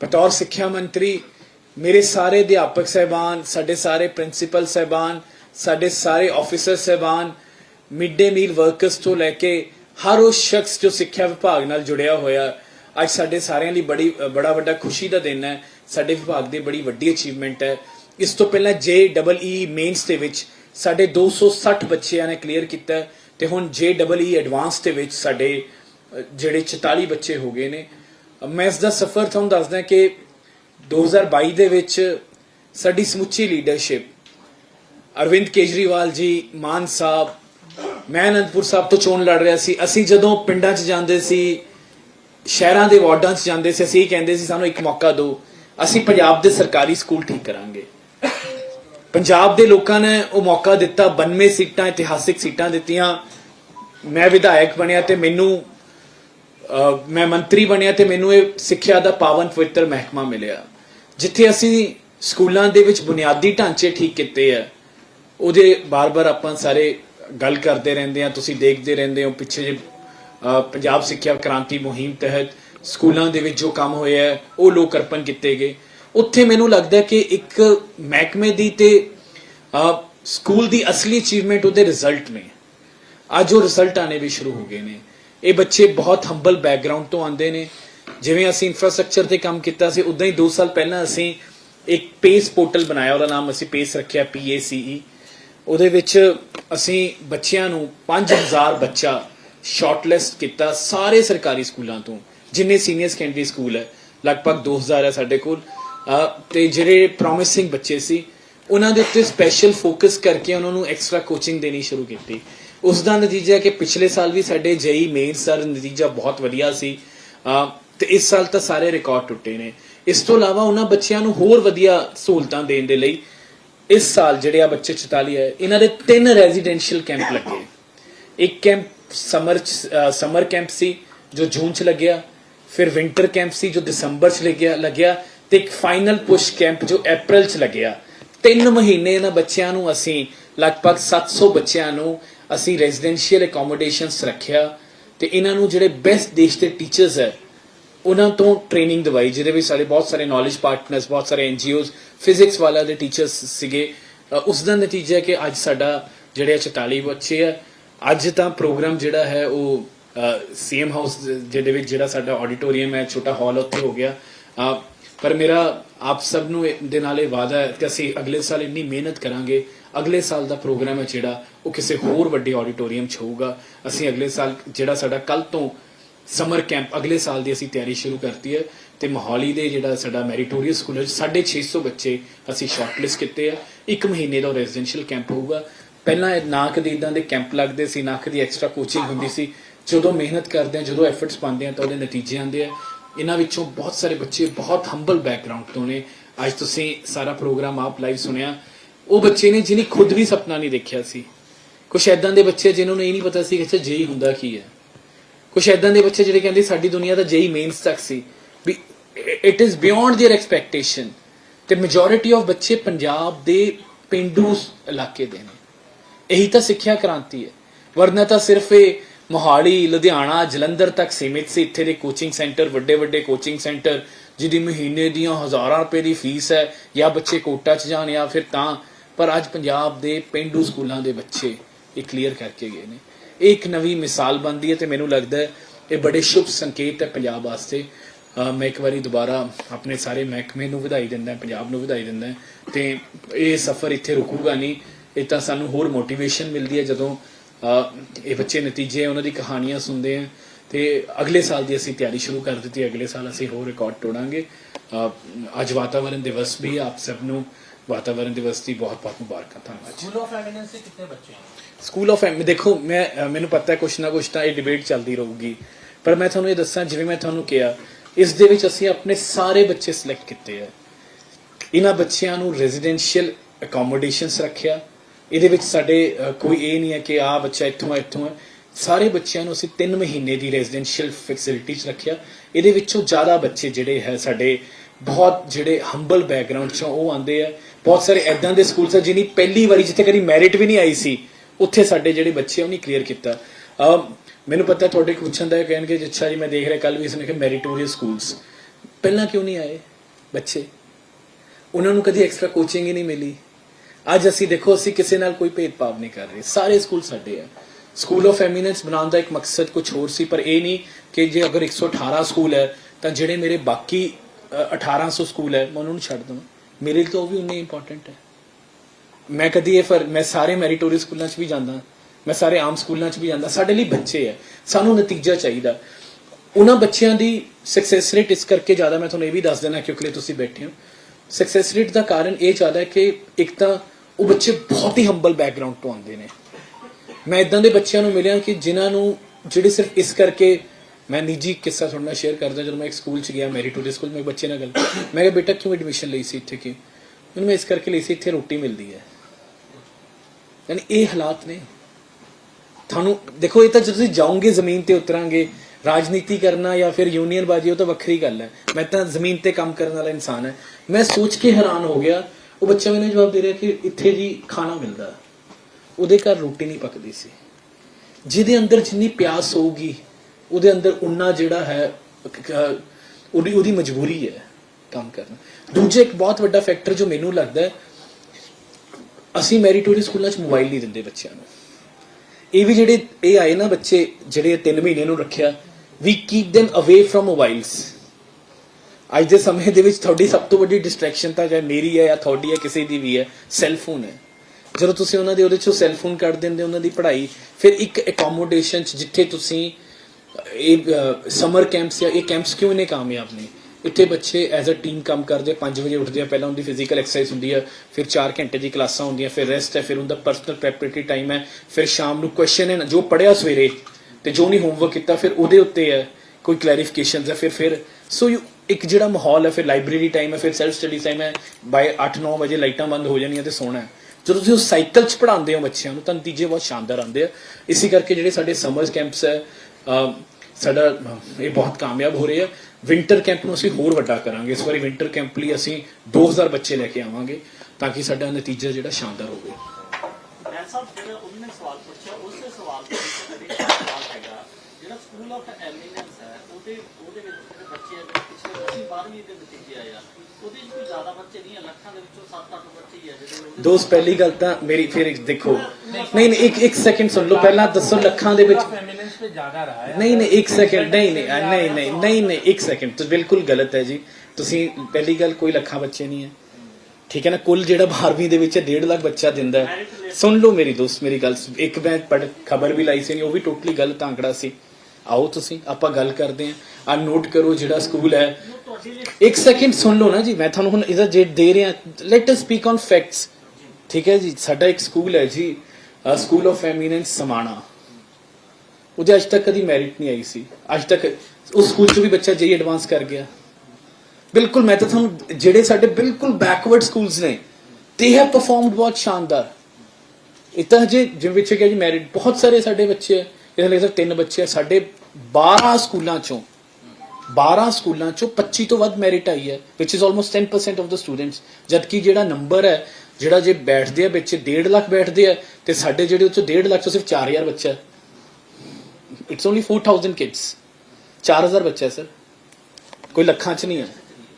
ਬਤੌਰ ਸਿੱਖਿਆ ਮੰਤਰੀ, ਮੇਰੇ ਸਾਰੇ ਅਧਿਆਪਕ ਸਹਿਬਾਨ, ਸਾਡੇ ਸਾਰੇ ਪ੍ਰਿੰਸੀਪਲ ਸਹਿਬਾਨ, ਸਾਡੇ ਸਾਰੇ ਆਫੀਸਰ ਸਹਿਬਾਨ ਮਿਡ ਡੇ ਮੀਲ ਵਰਕਰਸ ਤੋਂ ਲੈ ਕੇ ਹਰ ਉਹ ਸ਼ਖਸ ਜੋ ਸਿੱਖਿਆ ਵਿਭਾਗ ਨਾਲ ਜੁੜਿਆ ਹੋਇਆ, ਅੱਜ ਸਾਡੇ ਸਾਰਿਆਂ ਲਈ ਬੜੀ ਬੜਾ ਵੱਡਾ ਖੁਸ਼ੀ ਦਾ ਦਿਨ ਹੈ। ਸਾਡੇ ਵਿਭਾਗ ਦੀ ਬੜੀ ਵੱਡੀ ਅਚੀਵਮੈਂਟ ਹੈ। ਇਸ ਤੋਂ ਪਹਿਲਾਂ ਜੇ ਡਬਲ ਈ ਮੇਨਸ ਦੇ ਵਿੱਚ ਸਾਡੇ 260 ਬੱਚਿਆਂ ਨੇ ਕਲੀਅਰ ਕੀਤਾ ਤੇ ਹੁਣ ਜੇ ਡਬਲ ਈ ਐਡਵਾਂਸ ਦੇ ਵਿੱਚ ਸਾਡੇ ਜਿਹੜੇ 44 ਬੱਚੇ ਹੋ ਗਏ ਨੇ ਮੈਂ ਇਸ ਦਾ ਸਫ਼ਰ ਤੁਹਾਨੂੰ ਦੱਸਦਾ ਕਿ 2022 ਦੇ ਵਿੱਚ ਸਾਡੀ ਸਮੁੱਚੀ ਲੀਡਰਸ਼ਿਪ ਅਰਵਿੰਦ ਕੇਜਰੀਵਾਲ ਜੀ, ਮਾਨ ਸਾਹਿਬ, ਮੈਂ ਅਨੰਦਪੁਰ ਸਾਹਿਬ ਤੋਂ ਚੋਣ ਲੜ ਰਿਹਾ ਸੀ। ਅਸੀਂ ਜਦੋਂ ਪਿੰਡਾਂ 'ਚ ਜਾਂਦੇ ਸੀ, ਸ਼ਹਿਰਾਂ ਦੇ ਵਾਰਡਾਂ 'ਚ ਜਾਂਦੇ ਸੀ, ਅਸੀਂ ਇਹ ਕਹਿੰਦੇ ਸੀ, ਸਾਨੂੰ ਇੱਕ ਮੌਕਾ ਦਿਓ। ਅਸੀਂ ਪੰਜਾਬ ਦੇ ਸਰਕਾਰੀ ਸਕੂਲ ਠੀਕ ਕਰਾਂਗੇ। ਪੰਜਾਬ ਦੇ ਲੋਕਾਂ ਨੇ ਉਹ ਮੌਕਾ ਦਿੱਤਾ 92 ਸੀਟਾਂ, ਇਤਿਹਾਸਿਕ ਸੀਟਾਂ ਦਿੱਤੀਆਂ। ਮੈਂ ਵਿਧਾਇਕ ਬਣਿਆ ਤੇ ਮੈਨੂੰ ਮੈਂ ਮੰਤਰੀ ਬਣਿਆ ਤੇ ਮੈਨੂੰ ਇਹ ਸਿੱਖਿਆ ਦਾ ਪਾਵਨ ਪਵਿੱਤਰ ਮਹਿਕਮਾ ਮਿਲਿਆ। ਜਿੱਥੇ ਅਸੀਂ ਸਕੂਲਾਂ ਦੇ ਵਿੱਚ ਬੁਨਿਆਦੀ ਢਾਂਚੇ ਠੀਕ ਕੀਤੇ ਆ, ਉਹਦੇ ਬਾਰ-ਬਾਰ ਆਪਾਂ ਸਾਰੇ ਗੱਲ ਕਰਦੇ ਰਹਿੰਦੇ ਆ, ਤੁਸੀਂ ਦੇਖਦੇ ਰਹਿੰਦੇ ਹੋ, ਪਿੱਛੇ ਜੇ ਪੰਜਾਬ ਸਿੱਖਿਆ ਕ੍ਰਾਂਤੀ ਮੁਹਿੰਮ ਤਹਿਤ ਸਕੂਲਾਂ ਦੇ ਵਿੱਚ ਜੋ ਕੰਮ ਹੋਇਆ, ਉਹ ਲੋਕ ਅਰਪਣ ਕੀਤੇ ਗਏ। ਉੱਥੇ ਮੈਨੂੰ ਲੱਗਦਾ ਕਿ ਇੱਕ ਮਹਿਕਮੇ ਦੀ ਤੇ ਸਕੂਲ ਦੀ ਅਸਲੀ ਅਚੀਵਮੈਂਟ ਉਹਦੇ ਰਿਜ਼ਲਟ ਨੇ। ਅੱਜ ਉਹ ਰਿਜ਼ਲਟ ਆਣੇ ਵੀ ਸ਼ੁਰੂ ਹੋ ਗਏ ਨੇ। ਇਹ ਬੱਚੇ ਬਹੁਤ ਹੰਬਲ ਬੈਕਗ੍ਰਾਉਂਡ ਤੋਂ ਆਉਂਦੇ ਨੇ। ਜਿਵੇਂ ਅਸੀਂ ਇਨਫਰਾਸਟ੍ਰਕਚਰ ਤੇ ਕੰਮ ਕੀਤਾ ਸੀ ਉਦਾਂ ਹੀ 2 ਸਾਲ ਪਹਿਲਾਂ ਅਸੀਂ ਇੱਕ ਪੇਸ ਪੋਰਟਲ ਬਣਾਇਆ, ਉਹਦਾ ਨਾਮ ਅਸੀਂ ਪੇਸ ਰੱਖਿਆ PACE ਉਹਦੇ ਵਿੱਚ ਅਸੀਂ ਬੱਚਿਆਂ ਨੂੰ 5000 ਬੱਚਾ ਸ਼ਾਰਟਲਿਸਟ ਕੀਤਾ ਸਾਰੇ ਸਰਕਾਰੀ ਸਕੂਲਾਂ ਤੋਂ। ਜਿੰਨੇ ਸੀਨੀਅਰ ਸੈਕੰਡਰੀ ਸਕੂਲ ਹੈ, ਲਗਭਗ 2000 ਹੈ ਸਾਡੇ ਕੋਲ। ਤੇ ਜਿਹੜੇ ਪ੍ਰੋਮਿਸਿੰਗ ਬੱਚੇ ਸੀ, ਉਹਨਾਂ ਦੇ ਉੱਤੇ ਸਪੈਸ਼ਲ ਫੋਕਸ ਕਰਕੇ ਉਹਨਾਂ ਨੂੰ ਐਕਸਟਰਾ ਕੋਚਿੰਗ ਦੇਣੀ ਸ਼ੁਰੂ ਕੀਤੀ। ਉਸ ਦਾ ਨਤੀਜਾ ਹੈ ਕਿ ਪਿਛਲੇ ਸਾਲ ਵੀ ਸਾਡੇ ਜਈ ਮੇਨਸ ਦਾ ਨਤੀਜਾ ਬਹੁਤ ਵਧੀਆ ਸੀ। ਤੇ ਇਸ ਸਾਲ ਤਾਂ ਸਾਰੇ ਰਿਕਾਰਡ ਟੁੱਟੇ ਨੇ। ਇਸ ਤੋਂ ਇਲਾਵਾ ਉਹਨਾਂ ਬੱਚਿਆਂ ਨੂੰ ਹੋਰ ਵਧੀਆ ਸਹੂਲਤਾਂ ਦੇਣ ਦੇ ਲਈ ਇਸ ਸਾਲ ਜਿਹੜੇ ਆ ਬੱਚੇ 44 ਹੈ ਇਹਨਾਂ ਦੇ ਤਿੰਨ ਰੈਜ਼ੀਡੈਂਸ਼ੀਅਲ ਕੈਂਪ ਲੱਗੇ ਇੱਕ ਕੈਂਪ ਸਮਰ ਸਮਰ ਕੈਂਪ ਸੀ, ਜੋ ਜੂਨ ਚ ਲੱਗਿਆ, ਫਿਰ ਵਿੰਟਰ ਕੈਂਪ ਸੀ, ਜੋ ਦਸੰਬਰ ਚ ਲੱਗਿਆ ਲੱਗਿਆ, ਤੇ ਇੱਕ ਫਾਈਨਲ ਪੁਸ਼ ਕੈਂਪ ਜੋ ਅਪ੍ਰੈਲ ਚ ਲੱਗਿਆ। ਤਿੰਨ ਮਹੀਨੇ ਇਹਨਾਂ ਬੱਚਿਆਂ ਨੂੰ ਅਸੀਂ ਲਗਭਗ 700 ਬੱਚਿਆਂ ਨੂੰ ਅਸੀਂ ਰੈਜ਼ੀਡੈਂਸ਼ੀਅਲ ਅਕੋਮੋਡੇਸ਼ਨਸ ਰੱਖਿਆ ਤੇ ਇਹਨਾਂ ਨੂੰ ਜਿਹੜੇ ਬੈਸਟ ਦੇਸ਼ ਦੇ ਟੀਚਰਸ ਹੈ, ਉਹਨਾਂ ਤੋਂ ਟ੍ਰੇਨਿੰਗ ਦਵਾਈ, ਜਿਹਦੇ ਵਿੱਚ ਸਾਡੇ ਬਹੁਤ ਸਾਰੇ ਨੌਲੇਜ ਪਾਰਟਨਰਸ ਬਹੁਤ ਸਾਰੇ ਐਨਜੀਓਜ਼ ਫਿਜ਼ਿਕਸ ਵਾਲਾ ਦੇ ਟੀਚਰਸ ਸੀਗੇ। ਉਸ ਦਾ ਨਤੀਜਾ ਹੈ ਕਿ ਅੱਜ ਸਾਡਾ ਜਿਹੜੇ 44 ਬੱਚੇ ਆ, ਅੱਜ ਤਾਂ ਪ੍ਰੋਗਰਾਮ ਜਿਹੜਾ ਹੈ ਉਹ ਸੀਐਮ ਹਾਊਸ ਜਿਹਦੇ ਵਿੱਚ ਜਿਹੜਾ ਸਾਡਾ ਆਡੀਟੋਰੀਅਮ ਹੈ, ਛੋਟਾ ਹਾਲ ਉੱਥੇ ਹੋ ਗਿਆ। ਪਰ ਮੇਰਾ, ਆਪ ਸਭ ਨੂੰ ਦੇ ਨਾਲ ਇਹ ਵਾਅਦਾ ਹੈ ਕਿ ਅਸੀਂ ਅਗਲੇ ਸਾਲ ਇੰਨੀ ਮਿਹਨਤ ਕਰਾਂਗੇ ਅਗਲੇ ਸਾਲ ਦਾ ਪ੍ਰੋਗਰਾਮ ਹੈ ਜਿਹੜਾ ਉਹ ਕਿਸੇ ਹੋਰ ਵੱਡੇ ਆਡੀਟੋਰੀਅਮ 'ਚ ਹੋਊਗਾ। ਅਸੀਂ ਅਗਲੇ ਸਾਲ ਜਿਹੜਾ ਸਾਡਾ ਕੱਲ ਤੋਂ ਸਮਰ ਕੈਂਪ ਅਗਲੇ ਸਾਲ ਦੀ ਅਸੀਂ ਤਿਆਰੀ ਸ਼ੁਰੂ ਕਰਤੀ ਹੈ ਤੇ ਮੋਹਾਲੀ ਦੇ ਜਿਹੜਾ ਸਾਡਾ ਮੈਰੀਟੋਰੀਅਲ ਸਕੂਲ ਹੈ 650 ਬੱਚੇ ਅਸੀਂ ਸ਼ਾਰਟਲਿਸਟ ਕੀਤੇ ਆ। ਇੱਕ ਮਹੀਨੇ ਦਾ ਰੈਜ਼ੀਡੈਂਸ਼ੀਅਲ ਕੈਂਪ ਹੋਊਗਾ। ਪਹਿਲਾਂ ਨਾ ਕਦੇ ਦੇ ਇਦਾਂ ਦੇ ਕੈਂਪ ਲੱਗਦੇ ਸੀ, ਨਾ ਦੀ ਐਕਸਟਰਾ ਕੋਚਿੰਗ ਹੁੰਦੀ ਸੀ। ਜਦੋਂ ਮਿਹਨਤ ਕਰਦੇ ਆ, ਜਦੋਂ ਐਫਰਟਸ ਪਾਉਂਦੇ ਆ ਤਾਂ ਉਹਦੇ ਨਤੀਜੇ ਆਉਂਦੇ ਆ। ਇਹਨਾਂ ਵਿੱਚੋਂ ਬਹੁਤ ਸਾਰੇ ਬੱਚੇ ਬਹੁਤ ਹੰਬਲ ਬੈਕਗ੍ਰਾਉਂਡ ਤੋਂ ਨੇ। ਅੱਜ ਤੁਸੀਂ ਸਾਰਾ ਪ੍ਰੋਗਰਾਮ ਆਪ ਲਾਈਵ ਸੁਣਿਆ। ਉਹ ਬੱਚੇ ਨੇ ਜਿਨੀ ਖੁਦ ਵੀ ਸੁਪਨਾ ਨਹੀਂ ਦੇਖਿਆ ਸੀ ਕੁਝ ਐਦਾਂ ਦੇ ਬੱਚੇ ਜਿਨ੍ਹਾਂ ਨੂੰ ਇਹ ਨਹੀਂ ਪਤਾ ਸੀ ਕਿ ਅੱਛਾ ਜੇਈ ਹੁੰਦਾ ਕੀ ਹੈ ਕੁਝ ਐਦਾਂ ਦੇ ਬੱਚੇ ਜਿਹੜੇ ਕਹਿੰਦੇ ਸਾਡੀ ਦੁਨੀਆ ਦਾ ਜੇਈ ਮੇਨਸ ਤੱਕ ਸੀ ਵੀ it is beyond their expectation ਤੇ ਮੈਜੋਰਿਟੀ ਆਫ ਬੱਚੇ ਪੰਜਾਬ ਦੇ ਪਿੰਡੂ ਇਲਾਕੇ ਦੇ ਨੇ ਇਹੀ ਤਾਂ ਸਿੱਖਿਆ ਕ੍ਰਾਂਤੀ ਹੈ ਵਰਨਾ ਤਾਂ ਸਿਰਫ ਇਹ ਮੋਹਾਲੀ ਲੁਧਿਆਣਾ ਜਲੰਧਰ ਤੱਕ ਸੀਮਿਤ ਸੀ ਇੱਥੇ ਦੇ ਕੋਚਿੰਗ ਸੈਂਟਰ ਵੱਡੇ ਵੱਡੇ ਕੋਚਿੰਗ ਸੈਂਟਰ ਜਿਹਦੀ ਮਹੀਨੇ ਦੀਆਂ ਹਜ਼ਾਰਾਂ ਰੁਪਏ ਦੀ ਫੀਸ ਹੈ ਜਾਂ ਬੱਚੇ ਕੋਟਾ 'ਚ ਜਾਣ ਜਾਂ ਫਿਰ ਤਾਂ ਪਰ ਅੱਜ ਪੰਜਾਬ ਦੇ ਪਿੰਡੂ ਸਕੂਲਾਂ ਦੇ ਬੱਚੇ ਇਹ ਕਲੀਅਰ ਕਰਕੇ ਗਏ ਨੇ। ਇਹ ਇੱਕ ਨਵੀਂ ਮਿਸਾਲ ਬਣਦੀ ਹੈ ਤੇ ਮੈਨੂੰ ਲੱਗਦਾ ਹੈ ਇਹ ਬੜੇ ਸ਼ੁਭ ਸੰਕੇਤ ਹੈ ਪੰਜਾਬ ਵਾਸਤੇ। ਮੈਂ ਇੱਕ ਵਾਰੀ ਦੁਬਾਰਾ ਆਪਣੇ ਸਾਰੇ ਮਹਿਕਮੇ ਨੂੰ ਵਧਾਈ ਦਿੰਦਾ, ਪੰਜਾਬ ਨੂੰ ਵਧਾਈ ਦਿੰਦਾ ਤੇ ਇਹ ਸਫ਼ਰ ਇੱਥੇ ਰੁਕੂਗਾ ਨਹੀਂ। ਇਹ ਤਾਂ ਸਾਨੂੰ ਹੋਰ ਮੋਟੀਵੇਸ਼ਨ ਮਿਲਦੀ ਹੈ ਜਦੋਂ ਇਹ ਬੱਚੇ ਨਤੀਜੇ, ਉਹਨਾਂ ਦੀ ਕਹਾਣੀਆਂ ਸੁਣਦੇ ਆ ਤੇ ਅਗਲੇ ਸਾਲ ਦੀ ਅਸੀਂ ਤਿਆਰੀ ਸ਼ੁਰੂ ਕਰ ਦਿੱਤੀ ਅਗਲੇ ਸਾਲ ਅਸੀਂ ਹੋਰ ਰਿਕਾਰਡ ਤੋੜਾਂਗੇ। ਅੱਜ ਵਾਤਾਵਰਣ ਦਿਵਸ ਵੀ ਆਪ ਸਭ ਨੂੰ ਵਾਤਾਵਰਣ ਦਿਵਸ ਦੀ ਬਹੁਤ ਬਹੁਤ ਮੁਬਾਰਕਾਂ ਧੰਨਵਾਦ ਸਕੂਲ ਆਫ ਐਮੀਨੈਂਸ ਦੇ ਕਿੰਨੇ ਬੱਚੇ ਹਨ? ਸਕੂਲ ਆਫ ਐਮ ਦੇਖੋ ਮੈਂ ਮੈਨੂੰ ਪਤਾ ਹੈ ਕੁਛ ਨਾ ਕੁਛ ਤਾਂ ਇਹ ਡਿਬੇਟ ਚੱਲਦੀ ਰਹੂਗੀ। ਪਰ ਮੈਂ ਤੁਹਾਨੂੰ ਇਹ ਦੱਸਾਂ ਜਿਵੇਂ ਮੈਂ ਤੁਹਾਨੂੰ ਕਿਹਾ ਇਸ ਦੇ ਵਿੱਚ ਅਸੀਂ ਆਪਣੇ ਸਾਰੇ ਬੱਚੇ ਸਿਲੈਕਟ ਕੀਤੇ ਆ। ਇਹਨਾਂ ਬੱਚਿਆਂ ਨੂੰ ਰੈਜ਼ੀਡੈਂਸ਼ੀਅਲ ਅਕੋਮੋਡੇਸ਼ਨਸ ਰੱਖਿਆ। ਇਹਦੇ ਵਿੱਚ ਸਾਡੇ ਕੋਈ ਇਹ ਨਹੀਂ ਹੈ ਕਿ ਆ ਬੱਚਾ ਇੱਥੋਂ ਹੈ ਇੱਥੋਂ ਹੈ। ਸਾਰੇ ਬੱਚਿਆਂ ਨੂੰ ਅਸੀਂ 3 ਮਹੀਨੇ ਦੀ ਰੈਜ਼ੀਡੈਂਸ਼ੀਅਲ ਫੈਸਿਲਿਟੀਜ਼ ਰੱਖਿਆ। ਇਹਦੇ ਵਿੱਚੋਂ ਜ਼ਿਆਦਾ ਬੱਚੇ ਜਿਹੜੇ ਹੈ ਸਾਡੇ ਬਹੁਤ ਜਿਹੜੇ ਹੰਬਲ ਬੈਕਗ੍ਰਾਉਂਡ ਚੋਂ ਉਹ ਆਉਂਦੇ ਆ। ਬਹੁਤ ਸਾਰੇ ਐਦਾਂ ਦੇ ਸਕੂਲਸ ਆ ਜਿਨੀ ਪਹਿਲੀ ਵਾਰੀ ਜਿੱਥੇ ਕਦੀ ਮੈਰਿਟ ਵੀ ਨਹੀਂ ਆਈ ਸੀ ਉੱਥੇ ਸਾਡੇ ਜਿਹੜੇ ਬੱਚੇ ਉਹਨੇ ਕਲੀਅਰ ਕੀਤਾ। ਮੈਨੂੰ ਪਤਾ ਤੁਹਾਡੇ ਪੁੱਛਣ ਦਾ ਕਹਿਣਗੇ ਜੀ, ਅੱਛਾ ਜੀ ਮੈਂ ਦੇਖ ਰਿਹਾ ਕੱਲ ਵੀ ਇਸਨੇ ਕਿ ਮੈਰੀਟੋਰੀਅਸ ਸਕੂਲਸ ਪਹਿਲਾਂ ਕਿਉਂ ਨਹੀਂ ਆਏ ਬੱਚੇ? ਉਹਨਾਂ ਨੂੰ ਕਦੀ ਐਕਸਟਰਾ ਕੋਚਿੰਗ ਹੀ ਨਹੀਂ ਮਿਲੀ। ਅੱਜ ਅਸੀਂ ਦੇਖੋ ਅਸੀਂ ਕਿਸੇ ਨਾਲ ਕੋਈ ਭੇਦਭਾਵ ਨਹੀਂ ਕਰ ਰਹੇ। ਸਾਰੇ ਸਕੂਲ ਸਾਡੇ ਆ। ਸਕੂਲ ਆਫ ਐਮੀਨੈਂਸ ਬਣਾਉਣ ਦਾ ਇੱਕ ਮਕਸਦ ਕੁਝ ਹੋਰ ਸੀ ਪਰ ਇਹ ਨਹੀਂ ਕਿ ਜੇ ਅਗਰ 118 ਸਕੂਲ ਹੈ ਤਾਂ ਜਿਹੜੇ ਮੇਰੇ ਬਾਕੀ ਅ, 1800 ਸਕੂਲ ਹੈ ਮੈਂ ਉਹਨਾਂ ਨੂੰ ਛੱਡ ਦਵਾਂ। ਮੇਰੇ ਲਈ ਤਾਂ ਉਹ ਵੀ ਉਨੇ ਇੰਪੋਰਟੈਂਟ ਹੈ। ਮੈਂ ਕਦੀ ਇਹ ਫਰ ਮੈਂ ਸਾਰੇ ਮੈਰੀਟੋਰੀਅਸ ਸਕੂਲਾਂ 'ਚ ਵੀ ਜਾਂਦਾ, ਮੈਂ ਸਾਰੇ ਆਮ ਸਕੂਲਾਂ 'ਚ ਵੀ ਜਾਂਦਾ, ਸਾਡੇ ਲਈ ਬੱਚੇ ਹੈ, ਸਾਨੂੰ ਨਤੀਜਾ ਚਾਹੀਦਾ। ਉਹਨਾਂ ਬੱਚਿਆਂ ਦੀ ਸਕਸੈਸ ਰੇਟ ਇਸ ਕਰਕੇ ਜ਼ਿਆਦਾ, ਮੈਂ ਤੁਹਾਨੂੰ ਇਹ ਵੀ ਦੱਸ ਦੇਣਾ ਕਿਉਂਕਿ ਤੁਸੀਂ ਬੈਠੇ ਹੋ। ਸਕਸੈਸ ਰੇਟ ਦਾ ਕਾਰਨ ਇਹ ਜ਼ਿਆਦਾ ਹੈ ਕਿ ਇੱਕ ਤਾਂ ਉਹ ਬੱਚੇ ਬਹੁਤ ਹੀ ਹੰਬਲ ਬੈਕਗ੍ਰਾਉਂਡ ਤੋਂ ਆਉਂਦੇ ਨੇ। ਮੈਂ ਇਦਾਂ ਦੇ ਬੱਚਿਆਂ ਨੂੰ ਮਿਲਿਆ ਕਿ ਜਿਨ੍ਹਾਂ ਨੂੰ, ਜਿਹੜੇ ਸਿਰਫ ਇਸ ਕਰਕੇ ਮੈਂ ਨਿੱਜੀ ਕਿੱਸਾ ਤੁਹਾਡੇ ਨਾਲ ਸ਼ੇਅਰ ਕਰਦਾ ਜਦੋਂ ਮੈਂ ਇੱਕ ਸਕੂਲ 'ਚ ਗਿਆ ਮੈਰੀਟੋਰੀਅਸ ਸਕੂਲ ਮੈਂ ਇੱਕ ਬੱਚੇ ਨਾਲ ਗੱਲ ਮੈਂ ਕਿਹਾ, ਬੇਟਾ, ਕਿਉਂ ਐਡਮਿਸ਼ਨ ਲਈ ਸੀ ਇੱਥੇ? ਕਿ ਮੈਨੂੰ ਮੈਂ ਇਸ ਕਰਕੇ ਲਈ ਸੀ, ਇੱਥੇ ਰੋਟੀ ਮਿਲਦੀ ਹੈ। ਯਾਨੀ ਇਹ ਹਾਲਾਤ ਨੇ। ਤੁਹਾਨੂੰ, ਦੇਖੋ, ਇਹ ਤਾਂ ਜਦੋਂ ਤੁਸੀਂ ਜਾਓਗੇ ਜ਼ਮੀਨ ਤੇ ਉਤਰਾਂਗੇ, ਰਾਜਨੀਤੀ ਕਰਨਾ ਜਾਂ ਫਿਰ ਯੂਨੀਅਨ ਬਾਜੀ, ਉਹ ਤਾਂ ਵੱਖਰੀ ਗੱਲ ਹੈ। ਮੈਂ ਤਾਂ ਜ਼ਮੀਨ ਤੇ ਕੰਮ ਕਰਨ ਵਾਲਾ ਇਨਸਾਨ ਹੈ। ਮੈਂ ਸੋਚ ਕੇ ਹੈਰਾਨ ਹੋ ਗਿਆ। ਉਹ ਬੱਚਾ ਮੈਨੂੰ ਜਵਾਬ ਦੇ ਰਿਹਾ ਕਿ ਇੱਥੇ ਜੀ ਖਾਣਾ ਮਿਲਦਾ। ਉਹਦੇ ਘਰ ਰੋਟੀ ਨਹੀਂ ਪੱਕਦੀ ਸੀ। ਜਿਹਦੇ ਅੰਦਰ ਜਿੰਨੀ ਪਿਆਸ ਹੋਊਗੀ ਉਹਦੇ ਅੰਦਰ ਉਨਾ ਜਿਹੜਾ ਹੈ, ਉਹਦੀ ਉਹਦੀ ਮਜਬੂਰੀ ਹੈ ਕੰਮ ਕਰਨਾ। ਦੂਜੇ ਇੱਕ ਬਹੁਤ ਵੱਡਾ ਫੈਕਟਰ ਜੋ ਮੈਨੂੰ ਲੱਗਦਾ ਹੈ, ਅਸੀਂ ਮੈਰੀਟੋਰੀ ਸਕੂਲਾਂ 'ਚ ਮੋਬਾਈਲ ਨਹੀਂ ਦਿੰਦੇ ਬੱਚਿਆਂ ਨੂੰ। ਇਹ ਵੀ ਜਿਹੜੇ, ਇਹ ਆਏ ਨਾ ਬੱਚੇ ਜਿਹੜੇ 3 ਮਹੀਨੇ ਨੂੰ ਰੱਖਿਆ we keep them away from mobiles ਅੱਜ ਦੇ ਸਮੇਂ ਦੇ ਵਿੱਚ ਤੁਹਾਡੀ ਸਭ ਤੋਂ ਵੱਡੀ ਡਿਸਟਰੈਕਸ਼ਨ ਤਾਂ ਜਾਂ ਮੇਰੀ ਹੈ ਜਾਂ ਤੁਹਾਡੀ ਹੈ, ਕਿਸੇ ਦੀ ਵੀ ਹੈ ਸੈੱਲ ਫੋਨ ਹੈ। ਜਦੋਂ ਤੁਸੀਂ ਉਹਨਾਂ ਦੇ ਉਹਦੇ ਚੋਂ ਸੈੱਲ ਫੋਨ ਕੱਢ ਦਿੰਦੇ ਉਹਨਾਂ ਦੀ ਪੜ੍ਹਾਈ, ਫਿਰ ਇੱਕ ਅਕੋਮੋਡੇਸ਼ਨ ਚ ਜਿੱਥੇ ਤੁਸੀਂ ਇਹ ਸਮਰ ਕੈਂਪਸ ਜਾਂ ਇਹ ਕੈਂਪਸ ਕਿਉਂ ਨੇ ਕਾਮਯਾਬ ਨੇ? ਇੱਥੇ ਬੱਚੇ ਐਜ਼ ਅ ਟੀਮ ਕੰਮ ਕਰਦੇ 5 ਵਜੇ ਉੱਠਦੇ ਆ, ਪਹਿਲਾਂ ਉਹਦੀ ਫਿਜ਼ੀਕਲ ਐਕਸਰਸਾਈਜ਼ ਹੁੰਦੀ ਹੈ ਫਿਰ 4 ਘੰਟੇ ਦੀ ਕਲਾਸਾਂ ਹੁੰਦੀਆਂ, ਫਿਰ ਰੈਸਟ ਹੈ ਫਿਰ ਉਹਦਾ ਪਰਸਨਲ ਪ੍ਰੈਪਰੇਟਰੀ ਟਾਈਮ ਹੈ ਫਿਰ ਸ਼ਾਮ ਨੂੰ ਕੁਐਸਚਨ ਹੈ, ਜੋ ਪੜਿਆ ਸਵੇਰੇ ਤੇ ਜੋ ਨਹੀਂ ਹੋਮਵਰਕ ਕੀਤਾ, ਫਿਰ ਉਹਦੇ ਉੱਤੇ ਹੈ ਕੋਈ ਕਲੈਰੀਫਿਕੇਸ਼ਨਸ ਹੈ ਫਿਰ ਫਿਰ ਸੋ ਯੂ ਇੱਕ ਜਿਹੜਾ ਮਾਹੌਲ ਹੈ ਫਿਰ ਲਾਇਬ੍ਰੇਰੀ ਟਾਈਮ ਹੈ ਫਿਰ ਸੈਲਫ ਸਟੱਡੀ ਟਾਈਮ ਹੈ ਬਾਈ 8-9 ਵਜੇ ਲਾਈਟਾਂ ਬੰਦ ਹੋ ਜਾਣੀਆਂ ਤੇ ਸੋਣਾ ਹੈ। ਜਦੋਂ ਤੁਸੀਂ ਉਹ ਸਾਈਕਲ 'ਚ ਪੜਾਉਂਦੇ ਹੋ ਬੱਚਿਆਂ ਨੂੰ, ਤਾਂ ਨਤੀਜੇ ਬਹੁਤ ਸ਼ਾਨਦਾਰ ਆਉਂਦੇ ਆ। ਇਸੇ ਕਰਕੇ ਜਿਹੜੇ ਸਾਡੇ ਸਮਰ ਕੈਂਪਸ ਹੈ ਸਾਡਾ ਇਹ ਬਹੁਤ ਕਾਮਯਾਬ ਹੋ ਰਹੇ ਆ ਵਿੰਟਰ ਕੈਂਪ ਨੂੰ ਅਸੀਂ ਹੋਰ ਵੱਡਾ ਕਰਾਂਗੇ। ਇਸ ਵਾਰੀ ਵਿੰਟਰ ਕੈਂਪ ਲਈ ਅਸੀਂ 2000 ਬੱਚੇ ਲੈ ਕੇ ਆਵਾਂਗੇ ਤਾਂ ਕਿ ਸਾਡਾ ਨਤੀਜਾ ਜਿਹੜਾ ਸ਼ਾਨਦਾਰ ਹੋਵੇ। ਸਾਹਿਬ, ਜਿਹੜਾ ਉਹਨਾਂ ਸਵਾਲ ਪੁੱਛਿਆ, ਉਸੇ ਸਵਾਲ ਦੇ ਵਿੱਚ ਮੇਰੇ ਸਵਾਲ ਹੈਗਾ, ਜਿਹੜਾ ਸਕੂਲ ਆਫ ਐਮੀਨੈਂਸ ਹੈ, ਉਹਦੇ ਉਹਦੇ ਵਿੱਚ ਬੱਚੇ ਦੋਸਤ ਪਹਿਲੀ ਗੱਲ ਤਾਂ ਮੇਰੀ ਫਿਰ ਦੇਖੋ। ਨਹੀਂ ਨਹੀਂ ਇੱਕ ਇੱਕ ਸੈਕਿੰਡ ਸੁਣ ਲਓ ਪਹਿਲਾਂ ਦੱਸੋ ਲੱਖਾਂ ਦੇ ਵਿੱਚ ਨਹੀਂ ਨਹੀਂ ਇੱਕ ਸੈਕਿੰਡ ਨਹੀਂ ਨਹੀਂ ਨਹੀਂ ਨਹੀਂ ਨਹੀਂ ਨਹੀਂ ਇੱਕ ਸੈਕਿੰਡ ਤੁਸੀਂ ਬਿਲਕੁਲ ਗਲਤ ਹੈ ਜੀ। ਤੁਸੀਂ ਪਹਿਲੀ ਗੱਲ ਕੋਈ ਲੱਖਾਂ ਬੱਚੇ ਨਹੀਂ ਹੈ। ਠੀਕ ਹੈ ਨਾ? ਕੁੱਲ ਜਿਹੜਾ 12ਵੀਂ ਦੇ ਵਿੱਚ 1.5 ਲੱਖ ਬੱਚਾ ਦਿੰਦਾ ਸੁਣ ਲਓ ਮੇਰੀ ਦੋਸਤ ਮੇਰੀ ਗੱਲ ਇੱਕ ਮੈਂ ਪੜ ਖਬਰ ਵੀ ਲਾਈ ਸੀ ਉਹ ਵੀ ਟੋਟਲੀ ਗਲਤ ਆਂਕੜਾ ਸੀ। ਆਓ ਤੁਸੀਂ, ਆਪਾਂ ਗੱਲ ਕਰਦੇ ਹਾਂ। ਆ ਨੋਟ ਕਰੋ ਜਿਹੜਾ ਸਕੂਲ ਹੈ। ਇੱਕ ਸੈਕਿੰਡ ਸੁਣ ਲਓ ਨਾ ਜੀ, ਮੈਂ ਤੁਹਾਨੂੰ ਹੁਣ ਇਹਦਾ ਜੇ ਦੇ ਰਿਹਾ let us speak on facts ਠੀਕ ਹੈ ਜੀ, ਸਾਡਾ ਇੱਕ ਸਕੂਲ ਹੈ ਜੀ ਸਕੂਲ ਆਫ ਐਮੀਨੈਂਸ ਸਮਾਣਾ। ਉਹਦੇ ਅੱਜ ਤੱਕ ਕਦੀ ਮੈਰਿਟ ਨਹੀਂ ਆਈ ਸੀ। ਅੱਜ ਤੱਕ ਉਸ ਸਕੂਲ 'ਚੋਂ ਵੀ ਬੱਚਾ ਜਈ ਐਡਵਾਂਸ ਕਰ ਗਿਆ। ਬਿਲਕੁਲ, ਮੈਂ ਤਾਂ ਤੁਹਾਨੂੰ ਜਿਹੜੇ ਸਾਡੇ ਬਿਲਕੁਲ ਬੈਕਵਰਡ ਸਕੂਲਸ ਨੇ ਦੇ ਹੈਵ ਪਰਫਾਰਮਡ ਬਹੁਤ ਸ਼ਾਨਦਾਰ। ਇਹ ਤਾਂ ਹਜੇ ਜਿਵੇਂ ਵਿੱਚ ਕਿਹਾ ਜੀ ਮੈਰਿਟ ਬਹੁਤ ਸਾਰੇ ਸਾਡੇ ਬੱਚੇ ਹੈ ਇਹਦੇ ਲਈ ਤਾਂ ਤਿੰਨ ਬੱਚੇ ਆ, ਸਾਡੇ 12 ਸਕੂਲਾਂ ਚੋਂ 12 ਸਕੂਲਾਂ ਚੋਂ 25 ਤੋਂ ਵੱਧ ਮੈਰਿਟ ਆਈ ਹੈ, which is almost 10% of the students, ਜਦਕਿ ਜਿਹੜਾ ਨੰਬਰ ਹੈ, ਜਿਹੜਾ ਜੇ ਬੈਠਦੇ ਆ ਵਿੱਚ 1.5 ਲੱਖ ਬੈਠਦੇ ਆ, ਤੇ ਸਾਡੇ ਜਿਹੜੇ ਉੱਚੋਂ 1.5 ਲੱਖ ਚੋਂ ਸਿਰਫ 4000 ਬੱਚਾ ਇਟਸ ਓਨਲੀ 4000 ਕਿਡਸ 4000 ਬੱਚਾ ਸਰ ਕੋਈ ਲੱਖਾਂ ਚ ਨਹੀਂ ਹੈ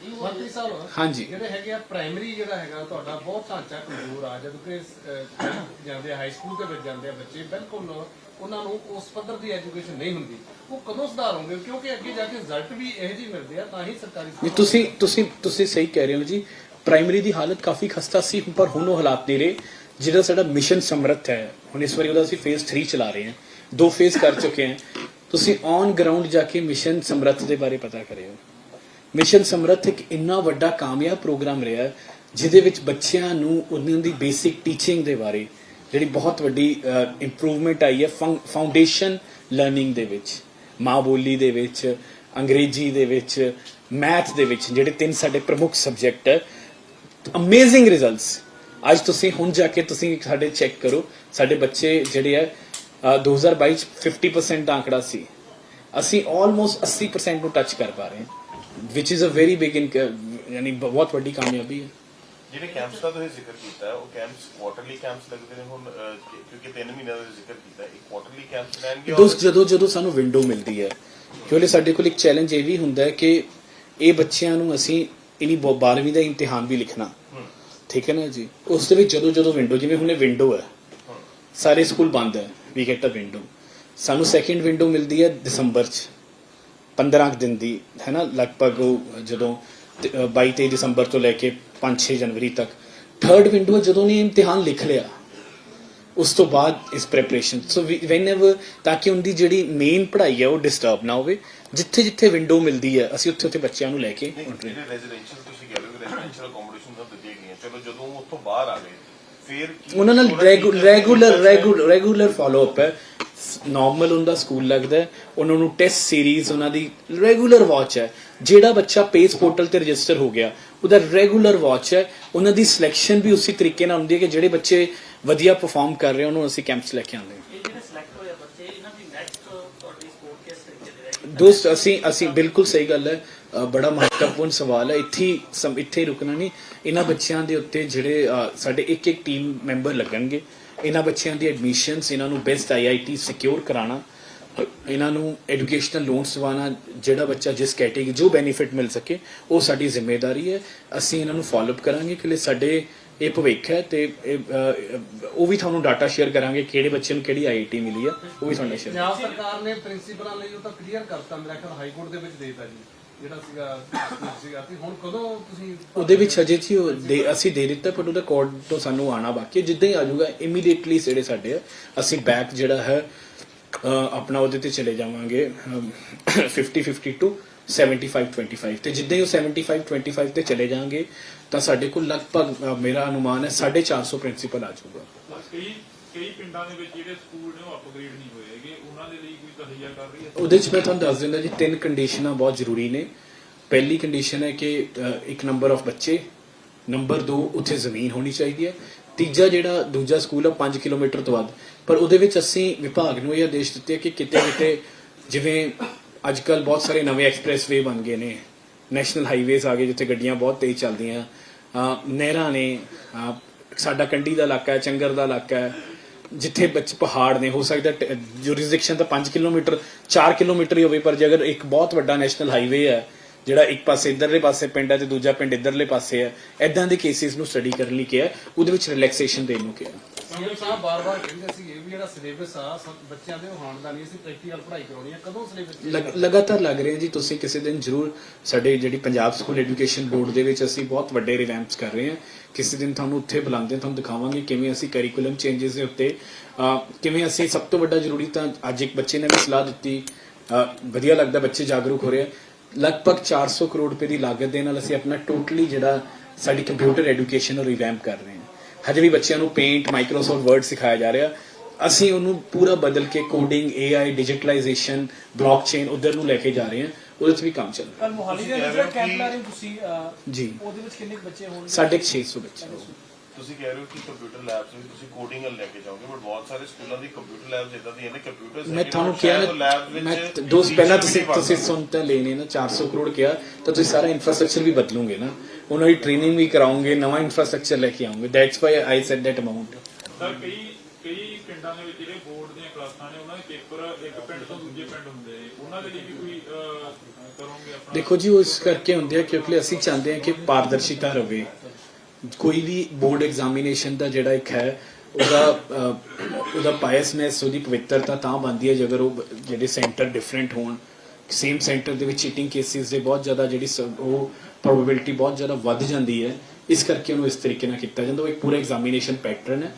ਮੰਤਰੀ ਸਾਹਿਬ ਹਾਂਜੀ। ਜਿਹੜੇ ਹੈਗੇ ਆ ਪ੍ਰਾਇਮਰੀ ਜਿਹੜਾ ਹੈਗਾ ਤੁਹਾਡਾ ਬਹੁਤ ਢਾਂਚਾ ਕਮਜ਼ੋਰ ਆ। ਜਦੋਂ ਕਿ ਅਹ, ਜਾਂਦੇ ਹਾਈ ਸਕੂਲ ਦੇ ਵਿੱਚ ਜਾਂਦੇ ਆ ਬੱਚੇ ਬਿਲਕੁਲ ਉਹਨਾਂ ਨੂੰ ਉਸ ਪੱਧਰ ਦੀ ਐਜੂਕੇਸ਼ਨ ਨਹੀਂ ਹੁੰਦੀ। ਉਹ ਕਦੋਂ ਸੁਧਾਰ ਹੋਣਗੇ? ਕਿਉਂਕਿ ਅੱਗੇ ਜਾ ਕੇ ਰਿਜ਼ਲਟ ਵੀ ਇਹੋ ਜਿਹੇ ਮਿਲਦੇ ਆ ਤਾਂ ਹੀ ਸਰਕਾਰੀ ਸਕੂਲ ਤੁਸੀਂ ਤੁਸੀਂ ਤੁਸੀਂ ਸਹੀ ਕਹਿ ਰਹੇ ਹੋ ਜੀ। ਪ੍ਰਾਇਮਰੀ ਦੀ ਹਾਲਤ ਕਾਫੀ ਖਸਤਾ ਸੀ ਪਰ ਹੁਣ ਉਹ ਹਾਲਾਤ ਨਹੀਂ ਰਹੇ ਜਿਹੜਾ ਸਾਡਾ ਮਿਸ਼ਨ ਸਮਰੱਥ ਹੈ। ਹੁਣ ਇਸ ਵਾਰੀ ਉਹਦਾ ਅਸੀਂ ਫੇਜ਼ 3 ਚਲਾ ਰਹੇ ਹਾਂ। ਦੋ ਫੇਜ਼ ਕਰ ਚੁੱਕੇ ਹਾਂ। ਤੁਸੀਂ ਔਨ ਗਰਾਊਂਡ ਜਾ ਕੇ ਮਿਸ਼ਨ ਸਮਰੱਥ ਦੇ ਬਾਰੇ ਪਤਾ ਕਰਿਓ। ਮਿਸ਼ਨ ਸਮਰੱਥ ਇੱਕ ਇੰਨਾ ਵੱਡਾ ਕਾਮਯਾਬ ਪ੍ਰੋਗਰਾਮ ਰਿਹਾ ਜਿਹਦੇ ਵਿੱਚ ਬੱਚਿਆਂ ਨੂੰ ਉਹਨਾਂ ਦੀ ਬੇਸਿਕ ਟੀਚਿੰਗ ਦੇ ਬਾਰੇ ਜਿਹੜੀ ਬਹੁਤ ਵੱਡੀ ਇੰਪਰੂਵਮੈਂਟ ਆਈ ਹੈ ਫਾਊਂਡੇਸ਼ਨ ਲਰਨਿੰਗ ਦੇ ਵਿੱਚ। ਮਾਂ ਬੋਲੀ ਦੇ ਵਿੱਚ ਅੰਗਰੇਜ਼ੀ ਦੇ ਵਿੱਚ ਮੈਥ ਦੇ ਵਿੱਚ ਜਿਹੜੇ ਤਿੰਨ ਸਾਡੇ ਪ੍ਰਮੁੱਖ ਸਬਜੈਕਟ ਹੈ ਅਮੇਜ਼ਿੰਗ ਰਿਜ਼ਲਟਸ ਅੱਜ ਤੁਸੀਂ ਹੁਣ ਜਾ ਕੇ ਤੁਸੀਂ ਸਾਡੇ ਚੈੱਕ ਕਰੋ ਸਾਡੇ ਬੱਚੇ ਜਿਹੜੇ ਆ ਅ, 2022 ਚ 50% ਦਾ ਆંકੜਾ ਸੀ। ਅਸੀਂ ਆਲਮੋਸਟ 80% ਨੂੰ ਟੱਚ ਕਰ ਪਾ ਰਹੇ ਹਾਂ। Is a very big in ਯਾਨੀ ਬਹੁਤ ਵੱਡੀ ਕਾਮਯਾਬੀ ਹੈ ਜਿਹੜੇ ਕੈਂਪਸ ਦਾ ਤੁਸੀਂ ਜ਼ਿਕਰ ਕੀਤਾ ਉਹ ਕੈਂਪਸ ਕੁਆਟਰਲੀ ਕੈਂਪਸ ਲੱਗਦੇ ਨੇ ਹੁਣ ਕਿਉਂਕਿ 3 ਮਹੀਨਿਆਂ ਦਾ ਜ਼ਿਕਰ ਕੀਤਾ ਇੱਕ ਕੁਆਟਰਲੀ ਕੈਂਪਸ ਲੈਣਗੇ ਦੋਸਤ ਜਦੋਂ ਜਦੋਂ ਸਾਨੂੰ ਵਿੰਡੋ ਮਿਲਦੀ ਹੈ ਕਿਉਂਕਿ ਸਾਡੇ ਕੋਲ ਇੱਕ ਚੈਲੰਜ ਇਹ ਵੀ ਹੁੰਦਾ ਹੈ ਕਿ ਇਹ ਬੱਚਿਆਂ ਨੂੰ ਅਸੀਂ ਇਨੀ 12ਵੀਂ ਦਾ ਇਮਤਿਹਾਨ ਵੀ ਲਿਖਣਾ ਠੀਕ ਹੈ ਨਾ ਜੀ ਉਸ ਦੇ ਵਿੱਚ ਜਦੋਂ ਜਦੋਂ ਵਿੰਡੋ ਜਿਵੇਂ ਹੁਣੇ ਵਿੰਡੋ ਹੈ ਸਾਰੇ ਸਕੂਲ ਬੰਦ ਹੈ ਵੀ ਗੈਟ ਅ ਵਿੰਡੋ ਸਾਨੂੰ ਸੈਕਿੰਡ ਵਿੰਡੋ ਮਿਲਦੀ ਹੈ ਦਸੰਬਰ ਚ 15 ਕੁ ਦਿਨ ਦੀ ਹੈ ਨਾ ਲਗਭਗ ਉਹ ਜਦੋਂ ਤੇ, ਅ, 22 23 ਦਸੰਬਰ ਤੋਂ ਲੈ ਕੇ 5-6 ਜਨਵਰੀ ਤੱਕ। ਥਰਡ ਵਿੰਡੋ ਜਦੋਂ ਨੇ ਇਮਤਿਹਾਨ ਲਿਖ ਲਿਆ। ਉਸ ਤੋਂ ਬਾਅਦ ਇਸ ਪ੍ਰੈਪਰੇਸ਼ਨ ਸੋ ਵੈਨੇਵਰ ਤਾਂ ਕਿ ਉਹਦੀ ਜਿਹੜੀ ਮੇਨ ਪੜ੍ਹਾਈ ਹੈ ਉਹ ਡਿਸਟਰਬ ਨਾ ਹੋਵੇ ਜਿੱਥੇ ਜਿੱਥੇ ਵਿੰਡੋ ਮਿਲਦੀ ਹੈ ਅਸੀਂ ਉੱਥੇ ਉੱਥੇ ਬੱਚਿਆਂ ਨੂੰ ਲੈ ਕੇ ਰੈਜ਼ੀਡੈਂਸ਼ੀਅਲ ਤੁਸੀਂ ਕਹਿ ਰਹੇ ਹੋ ਰੈਜ਼ੀਡੈਂਸ਼ੀਅਲ ਅਕੋਮੋਡੇਸ਼ਨ ਤਾਂ ਦਿੱਤੀਆਂ ਗਈਆਂ। ਚਲੋ ਜਦੋਂ ਉਹ ਉੱਥੋਂ ਬਾਹਰ ਆ ਗਏ ਫਿਰ ਕੀ- ਉਹਨਾਂ ਨਾਲ regular regular regular follow up ਹੈ। ਨਾਰਮਲ ਹੁੰਦਾ ਸਕੂਲ ਲੱਗਦਾ ਉਹਨਾਂ ਨੂੰ ਟੈਸਟ ਸੀਰੀਜ਼ ਉਹਨਾਂ ਦੀ ਰੈਗੂਲਰ ਵਾਚ ਹੈ। ਜਿਹੜਾ ਬੱਚਾ ਪੇਜ ਪੋਰਟਲ ਤੇ ਰਜਿਸਟਰ ਹੋ ਗਿਆ ਉਹਦਾ ਰੈਗੂਲਰ ਵਾਚ ਹੈ। ਉਹਨਾਂ ਦੀ ਸਿਲੈਕਸ਼ਨ ਵੀ ਉਸੇ ਤਰੀਕੇ ਨਾਲ ਹੁੰਦੀ ਹੈ ਕਿ ਜਿਹੜੇ ਬੱਚੇ ਵਧੀਆ ਪਰਫਾਰਮ ਕਰ ਰਹੇ ਉਹਨੂੰ ਅਸੀਂ ਕੈਂਪਸ ਲੈ ਕੇ ਆਉਂਦੇ ਹਾਂ। ਦੀ ਦੀ ਦੋਸਤ ਅਸੀਂ ਅਸੀਂ ਬਿਲਕੁਲ ਸਹੀ ਗੱਲ ਹੈ। ਬੜਾ ਮਹੱਤਵਪੂਰਨ ਸਵਾਲ ਹੈ। ਇੱਥੇ ਇੱਥੇ ਰੁਕਣਾ ਨਹੀਂ। ਇਹਨਾਂ ਬੱਚਿਆਂ ਦੇ ਉੱਤੇ ਜਿਹੜੇ ਸਾਡੇ ਇੱਕ ਇੱਕ ਟੀਮ ਮੈਂਬਰ ਲੱਗਣਗੇ। ਇਹਨਾਂ ਬੱਚਿਆਂ ਦੀ ਐਡਮਿਸ਼ਨਸ ਇਹਨਾਂ ਨੂੰ ਬੈਸਟ ਆਈਆਈਟੀ ਸਿਕਿਉਰ ਕਰਾਉਣਾ, ਇਹਨਾਂ ਨੂੰ ਐਜੂਕੇਸ਼ਨਲ ਲੋਨਸ ਦਿਵਾਉਣਾ, ਜਿਹੜਾ ਬੱਚਾ ਜਿਸ ਕੈਟੇਗਰੀ ਜੋ ਬੈਨੀਫਿਟ ਮਿਲ ਸਕੇ, ਉਹ ਸਾਡੀ ਜ਼ਿੰਮੇਵਾਰੀ ਹੈ। ਅਸੀਂ ਇਹਨਾਂ ਨੂੰ ਫਾਲੋ ਅਪ ਕਰਾਂਗੇ ਕਿ ਸਾਡੇ ਇਹ ਭਵਿੱਖ ਹੈ ਤੇ ਉਹ ਵੀ ਤੁਹਾਨੂੰ ਡਾਟਾ ਸ਼ੇਅਰ ਕਰਾਂਗੇ ਕਿਹੜੇ ਬੱਚੇ ਨੂੰ ਕਿਹੜੀ ਆਈਆਈਟੀ ਮਿਲੀ ਹੈ, ਉਹ ਵੀ ਤੁਹਾਨੂੰ ਸ਼ੇਅਰ ਪੰਜਾਬ ਸਰਕਾਰ ਨੇ ਪ੍ਰਿੰਸੀਪਲਾਂ ਲਈ ਉਹ ਤਾਂ ਕਲੀਅਰ ਕਰਤਾ, ਮੇਰਾ ਖਿਆਲ ਹਾਈ ਕੋਰਟ ਦੇ ਵਿੱਚ ਦੇਤਾ ਜੀ। ਜਿਹੜਾ ਸੀਗਾ ਸੀਗਾ ਤੇ ਹੁਣ ਕਦੋਂ ਤੁਸੀਂ ਉਹਦੇ ਵਿੱਚ ਅਜੇ ਜੀ ਉਹ ਦੇ ਅਸੀਂ ਦੇ ਦਿੱਤਾ ਪਰ ਉਹਦਾ ਕੋਡ ਤੋਂ ਸਾਨੂੰ ਆਣਾ ਬਾਕੀ ਹੈ। ਜਿੱਦਾਂ ਹੀ ਆ ਜਾਊਗਾ ਇਮੀਡੀਏਟਲੀ ਜਿਹੜੇ ਸਾਡੇ ਆ ਅਸੀਂ ਬੈਕ ਜਿਹੜਾ ਹੈ ਅ, ਆਪਣਾ ਉਹਦੇ ਤੇ ਚਲੇ ਜਾਵਾਂਗੇ ਅਮ, 50 50 ਟੂ 75 25 ਤੇ ਜਿੱਦਾਂ ਹੀ ਉਹ 75 25 ਤੇ ਚਲੇ ਜਾਾਂਗੇ ਤਾਂ ਸਾਡੇ ਕੋਲ ਲਗਭਗ ਅ, ਮੇਰਾ ਅਨੁਮਾਨ ਹੈ 450 ਪ੍ਰਿੰਸੀਪਲ ਆ ਜਾਊਗਾ। ਕਈ ਕਈ ਪਿੰਡਾਂ ਦੇ ਵਿੱਚ ਜਿਹੜੇ ਸਕੂਲ ਨੇ ਉਹ ਅਪਗ੍ਰੇਡ ਨਹੀਂ ਹੋਏ ਹੈਗੇ। ਉਹਨਾਂ ਦੇ ਲਈ ਕੋਈ ਤਹਈਆ ਕਰ ਰਹੀ ਹੈ? ਉਹਦੇ 'ਚ ਮੈਂ ਤੁਹਾਨੂੰ ਦੱਸ ਦਿੰਦਾ ਜੀ, ਤਿੰਨ ਕੰਡੀਸ਼ਨਾਂ ਬਹੁਤ ਜ਼ਰੂਰੀ ਨੇ। ਪਹਿਲੀ ਕੰਡੀਸ਼ਨ ਹੈ ਕਿ ਇੱਕ ਨੰਬਰ ਆਫ ਬੱਚੇ ਨੰਬਰ 2 ਉੱਥੇ ਜ਼ਮੀਨ ਹੋਣੀ ਚਾਹੀਦੀ ਹੈ। ਤੀਜਾ ਜਿਹੜਾ, ਦੂਜਾ ਸਕੂਲ ਹੈ 5 ਕਿਲੋਮੀਟਰ ਤੋਂ ਵੱਧ। ਪਰ ਉਹਦੇ ਵਿੱਚ ਅਸੀਂ ਵਿਭਾਗ ਨੂੰ ਇਹ ਆਦੇਸ਼ ਦਿੱਤੇ ਕਿ ਕਿਤੇ ਕਿਤੇ ਜਿਵੇਂ ਅੱਜ ਕੱਲ ਬਹੁਤ ਸਾਰੇ ਨਵੇਂ ਐਕਸਪ੍ਰੈਸਵੇ ਬਣ ਗਏ ਨੇ। ਨੈਸ਼ਨਲ ਹਾਈਵੇਜ਼ ਆ ਗਏ, ਜਿੱਥੇ ਗੱਡੀਆਂ ਬਹੁਤ ਤੇਜ਼ ਚੱਲਦੀਆਂ। ਨਹਿਰਾਂ ਨੇ ਸਾਡਾ ਕੰਡੀ ਦਾ ਇਲਾਕਾ ਹੈ, ਚੰਗਰ ਦਾ ਇਲਾਕਾ ਹੈ। ਜਿੱਥੇ ਬੱਚ ਪਹਾੜ ਨੇ, ਹੋ ਸਕਦਾ ਜੁਰਿਸਡਿਕਸ਼ਨ ਤਾਂ 5 ਕਿਲੋਮੀਟਰ 4 ਕਿਲੋਮੀਟਰ ਹੀ ਹੋਵੇ, ਪਰ ਜੇ ਅਗਰ ਇੱਕ ਬਹੁਤ ਵੱਡਾ ਨੈਸ਼ਨਲ ਹਾਈਵੇ ਹੈ ਜਿਹੜਾ ਇੱਕ ਪਾਸੇ ਇਧਰਲੇ ਪਾਸੇ ਪਿੰਡ ਹੈ ਤੇ ਦੂਜਾ ਪਿੰਡ ਇਧਰਲੇ ਪਾਸੇ ਹੈ ਐਦਾਂ ਦੇ ਕੇਸਿਸ ਨੂੰ ਸਟੱਡੀ ਕਰਨ ਲਈ ਕਿਹਾ ਉਹਦੇ ਵਿੱਚ ਰਿਲੈਕਸੇਸ਼ਨ ਦੇਣ ਨੂੰ ਕਿਹਾ। ਸੀਐਮ ਸਾਹਿਬ ਬਾਰ-ਬਾਰ ਕਹਿੰਦੇ ਸੀ ਇਹ ਵੀ ਜਿਹੜਾ ਸਿਲੇਬਸ ਆ ਸਭ ਬੱਚਿਆਂ ਦੇ ਉਹ ਹਾਣ ਦਾ ਨਹੀਂ ਅਸੀਂ ਪ੍ਰੈਕਟੀਕਲ ਪੜ੍ਹਾਈ ਕਰਾਉਣੀ ਆ ਕਦੋਂ ਸਿਲੇਬਸ ਲਗ- ਲਗਾਤਾਰ ਲੱਗ ਰਹੇ ਜੀ ਤੁਸੀਂ ਕਿਸੇ ਦਿਨ ਜ਼ਰੂਰ ਸਾਡੇ ਜਿਹੜੀ ਪੰਜਾਬ ਸਕੂਲ ਐਜੂਕੇਸ਼ਨ ਬੋਰਡ ਦੇ ਵਿੱਚ ਅਸੀਂ ਬਹੁਤ ਵੱਡੇ ਰਿਵੈਂਪਸ ਕਰ ਰਹੇ ਹਾਂ। ਕਿਸੇ ਦਿਨ ਤੁਹਾਨੂੰ ਉੱਥੇ ਬੁਲਾਉਂਦੇ ਤੁਹਾਨੂੰ ਦਿਖਾਵਾਂਗੇ ਕਿਵੇਂ ਅਸੀਂ ਕਰਿਕੂਲਮ ਚੇਂਜਸ ਦੇ ਉੱਤੇ ਕਿਵੇਂ ਅਸੀਂ ਸਭ ਤੋਂ ਵੱਡਾ ਜ਼ਰੂਰੀ ਤਾਂ ਅੱਜ ਇੱਕ ਬੱਚੇ ਨੇ ਵੀ ਸਲਾਹ ਦਿੱਤੀ ਵਧੀਆ ਲੱਗਦਾ ਬੱਚੇ ਜਾਗਰੂਕ ਹੋ ਰਹੇ ਆ। ਲਗਭਗ 400 ਕਰੋੜ ਰੁਪਏ ਦੀ ਲਾਗਤ ਦੇ ਨਾਲ ਅਸੀਂ ਆਪਣਾ ਟੋਟਲੀ ਜਿਹੜਾ ਸਾਡੀ ਕੰਪਿਊਟਰ ਐਜੂਕੇਸ਼ਨ ਨੂੰ ਰਿਵੈਂਪ ਕਰ ਰਹੇ ਹਾਂ। ਹਜੇ ਵੀ ਬੱਚਿਆਂ ਨੂੰ ਪੇਂਟ ਮਾਈਕਰੋਸਾਫਟ ਵਰਡ ਸਿਖਾਇਆ ਜਾ ਰਿਹਾ। ਅਸੀਂ ਉਹਨੂੰ ਪੂਰਾ ਬਦਲ ਕੇ ਕੋਡਿੰਗ AI ਡਿਜੀਟਲਾਈਜੇਸ਼ਨ ਬਲੌਕਚੇਨ ਉਧਰ ਨੂੰ ਲੈ ਕੇ ਜਾ ਰਹੇ ਹਾਂ। ਉਹਦੇ 'ਚ ਵੀ ਕੰਮ ਚੱਲ ਰਿਹਾ। ਕੱਲ ਮੋਹਾਲੀ ਦੇ ਹੋ ਕੈਂਪ ਲਾ ਰਹੇ ਹੋ ਤੁਸੀਂ ਜੀ। ਉਹਦੇ ਵਿੱਚ ਕਿੰਨੇ ਬੱਚੇ ਹੋਣਗੇ? ਸਾਢੇ ਕੁ 600 ਬੱਚੇ ਤੁਸੀਂ ਕਹਿ ਰਹੇ ਹੋ ਕਿ ਕੰਪਿਊਟਰ ਲੈਬਸ ਵਿੱਚ ਤੁਸੀਂ ਕੋਡਿੰਗ ਲੈ ਕੇ ਜਾਓਗੇ ਬਟ ਬਹੁਤ ਸਾਰੇ ਸਕੂਲਾਂ ਦੀ ਕੰਪਿਊਟਰ ਲੈਬਸ ਇਦਾਂ ਦੀਆਂ ਨੇ ਕੰਪਿਊਟਰਸ ਮੈਂ ਤੁਹਾਨੂੰ ਕਿਹਾ ਨਾ ਮੈਂ ਦੋਸਤ ਪਹਿਲਾਂ ਤੁਸੀਂ ਤੁਸੀਂ ਸੁਣ ਤਾਂ ਲੈਣੇ ਨਾ 400 ਕਰੋੜ ਕਿਹਾ ਤਾਂ ਤੁਸੀਂ ਸਾਰਾ ਇਨਫਰਾਸਟ੍ਰਕਚਰ ਵੀ ਬਦਲੋਗੇ ਨਾ। ਉਹਨਾਂ ਦੀ ਟ੍ਰੇਨਿੰਗ ਵੀ ਕਰਾਉਂਗੇ ਨਵਾਂ ਇਨਫਰਾਸਟ੍ਰਕਚਰ ਲੈ ਕੇ ਆਉਂਗੇ that's why I said that amount sir ਕਈ ਕਈ ਪਿੰਡਾਂ ਦੇ ਵਿੱਚ ਜਿਹੜੇ ਬੋਰਡ ਦੀਆਂ ਕਲਾਸਾਂ ਨੇ ਉਹਨਾਂ ਦੇ ਪੇਪਰ ਇੱਕ ਪਿੰਡ ਤੋਂ ਦੂਜੇ ਪਿੰਡ ਹੁੰਦੇ ਨੇ। ਉਹਨਾਂ ਦੇ ਲਈ ਵੀ ਕੋਈ ਕਰੋਗੇ ਆਪਣਾ ਦੇਖੋ ਜੀ ਉਹ ਇਸ ਕਰਕੇ ਹੁੰਦੇ ਆ ਕਿਉਂਕਿ ਅਸੀਂ ਚਾਹੁੰਦੇ ਹਾਂ ਕਿ ਪਾਰਦਰਸ਼ਿਤਾ ਰਵੇ। ਕੋਈ ਵੀ ਬੋਰਡ ਐਗਜ਼ਾਮੀਨੇਸ਼ਨ ਦਾ ਜਿਹੜਾ ਇੱਕ ਹੈ ਉਹਦਾ ਉਹਦਾ ਬਾਇਸਨੈਸ ਉਹਦੀ ਪਵਿੱਤਰਤਾ ਤਾਂ ਬਣਦੀ ਹੈ ਜੇਕਰ ਉਹ ਜਿਹੜੇ ਸੈਂਟਰ ਡਿਫਰੈਂਟ ਹੋਣ। ਸੇਮ ਸੈਂਟਰ ਦੇ ਵਿੱਚ ਚੀਟਿੰਗ ਕੇਸਿਸ ਦੇ ਬਹੁਤ ਜ਼ਿਆਦਾ ਜਿਹੜੀ ਉਹ ਪ੍ਰੋਬੇਬਿਲਿਟੀ ਬਹੁਤ ਜ਼ਿਆਦਾ ਵੱਧ ਜਾਂਦੀ ਹੈ। ਇਸ ਕਰਕੇ ਉਹਨੂੰ ਇਸ ਤਰੀਕੇ ਨਾਲ ਕੀਤਾ ਜਾਂਦਾ। ਉਹ ਇੱਕ ਪੂਰਾ ਐਗਜ਼ਾਮੀਨੇਸ਼ਨ ਪੈਟਰਨ ਹੈ।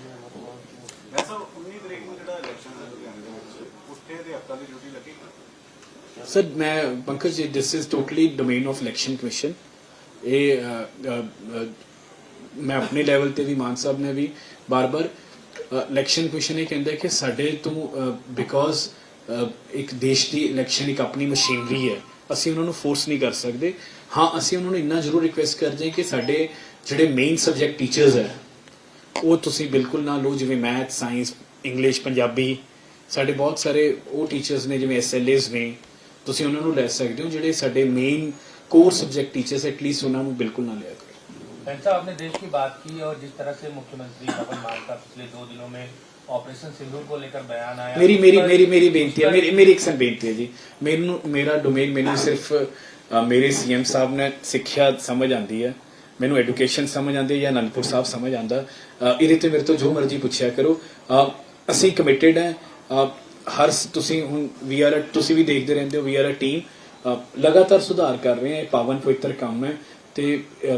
ਵੈਸੇ 19 ਤਰੀਕ ਨੂੰ ਜਿਹੜਾ ਇਲੈਕਸ਼ਨ ਹੈ ਲੁਧਿਆਣੇ ਦੇ ਵਿੱਚ ਉੱਥੇ ਅਧਿਆਪਕਾਂ ਦੀ ਡਿਊਟੀ ਲੱਗੇਗੀ ਸਰ ਮੈਂ Pankaj ji this is totally domain of election commission ਇਹ ਮੈਂ ਆਪਣੇ ਲੈਵਲ ਤੇ ਵੀ ਮਾਨ ਸਾਹਿਬ ਨੇ ਵੀ ਬਾਰ-ਬਾਰ ਇਲੈਕਸ਼ਨ ਕਮਿਸ਼ਨ ਇਹ ਕਹਿੰਦਾ ਕਿ ਸਾਡੇ ਤੋਂ ਬਿਕੋਜ਼ ਇੱਕ ਦੇਸ਼ ਦੀ ਇਲੈਕਸ਼ਨ ਇੱਕ ਆਪਣੀ ਮਸ਼ੀਨਰੀ ਹੈ, ਅਸੀਂ ਉਹਨਾਂ ਨੂੰ ਫੋਰਸ ਨਹੀਂ ਕਰ ਸਕਦੇ। ਹਾਂ, ਅਸੀਂ ਉਹਨਾਂ ਨੂੰ ਇੰਨਾ ਜ਼ਰੂਰ ਰਿਕੁਐਸਟ ਕਰਦੇ ਹਾਂ ਕਿ ਸਾਡੇ ਜਿਹੜੇ ਮੇਨ ਸਬਜੈਕਟ ਟੀਚਰਸ ਹੈ, ਉਹ ਤੁਸੀਂ ਬਿਲਕੁਲ ਨਾ ਲਓ, ਜਿਵੇਂ ਮੈਥ ਸਾਇੰਸ ਇੰਗਲਿਸ਼ ਪੰਜਾਬੀ, ਸਾਡੇ ਬਹੁਤ ਸਾਰੇ ਉਹ ਟੀਚਰਸ ਨੇ, ਜਿਵੇਂ ਐਸਐਲਏਸ ਨੇ, ਤੁਸੀਂ ਉਹਨਾਂ ਨੂੰ ਲੈ ਸਕਦੇ ਹੋ, ਜਿਹੜੇ ਸਾਡੇ main core subject teachers at least ਉਹਨਾਂ ਨੂੰ ਬਿਲਕੁਲ ਨਾ ਲਿਆ ਕਰੋ। करें साहब आपने देश की बात की और जिस तरह से मुख्यमंत्री पवन मान का पिछले दो दिनों में ऑपरेशन सिंदूर को लेकर बयान आया ਮੇਰੀ ਮੇਰੀ उस पर- ਮੇਰੀ ਮੇਰੀ उस ਬੇਨਤੀ ਹੈ पर- ਮੇਰੀ ਮੇਰੀ ਇੱਕ ਸਨ ਬੇਨਤੀ ਹੈ ਜੀ ਮੈਨੂੰ ਮੇਰਾ ਡੋਮੇਨ ਮੈਨੂੰ ਸਿਰਫ ਅ, ਮੇਰੇ ਸੀਐਮ ਸਾਹਿਬ ਨੇ ਸਿੱਖਿਆ ਸਮਝ ਆਂਦੀ ਹੈ ਮੈਨੂੰ ਐਜੂਕੇਸ਼ਨ ਸਮਝ ਆਂਦੀ ਹੈ ਜਾਂ ਅਨੰਦਪੁਰ ਸਾਹਿਬ ਸਮਝ ਆਂਦਾ ਅ, ਇਹਦੇ ਤੇ ਮੇਰੇ ਤੋਂ ਜੋ ਮਰਜ਼ੀ ਪੁੱਛਿਆ ਕਰੋ ਅ, ਅਸੀਂ ਕਮਿਟਿਡ ਹੈ ਅ, ਹਰ ਸ- ਤੁਸੀਂ ਹੁਣ ਵੀ ਆਰ ਤੁਸੀਂ ਵੀ ਦੇਖਦੇ ਰਹਿੰਦੇ ਹੋ ਵੀ ਆਰ ਅ ਟੀਮ ਲਗਾਤਾਰ ਸੁਧਾਰ ਕਰ ਰਹੇ ਹਾਂ ਇਹ ਪਾਵਨ ਪਵਿੱਤਰ ਕੰਮ ਹੈ ਤੇ ਅ,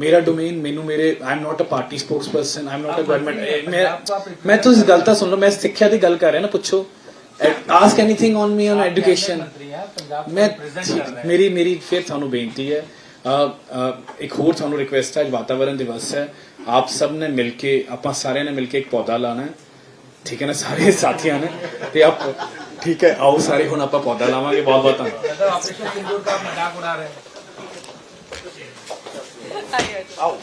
ਮੇਰਾ ਡੋਮੇਨ ਮੈਨੂੰ ਮੇਰੇ I'm not a party spokesperson I'm not a government ਮੈਂ ਤੁਸੀਂ ਗੱਲ ਤਾਂ ਸੁਣ ਲਓ ਮੈਂ ਸਿੱਖਿਆ ਦੀ ਗੱਲ ਕਰ ਰਿਹਾ ਨਾ ਪੁੱਛੋ। Ask anything on me on education ਮੈਂ ਮੇਰੀ ਮੇਰੀ ਫਿਰ ਤੁਹਾਨੂੰ ਬੇਨਤੀ ਹੈ ਇੱਕ ਹੋਰ ਤੁਹਾਨੂੰ ਰਿਕੁਐਸਟ ਹੈ ਵਾਤਾਵਰਣ ਦਿਵਸ ਹੈ। ਆਪ ਸਭ ਨੇ ਮਿਲ ਕੇ ਆਪਾਂ ਸਾਰਿਆਂ ਨੇ ਮਿਲ ਕੇ ਇੱਕ ਪੌਦਾ ਲਾਣਾ ਹੈ। ਠੀਕ ਹੈ ਨਾ ਸਾਰੇ ਸਾਥੀਆਂ ਨੇ। ਤੇ ਆਪ ਠੀਕ ਹੈ ਆਓ ਸਾਰੇ ਹੁਣ ਆਪਾਂ ਪੌਦਾ ਲਾਵਾਂਗੇ ਬਹੁਤ ਬਹੁਤ ਧੰਨਵਾਦ आओ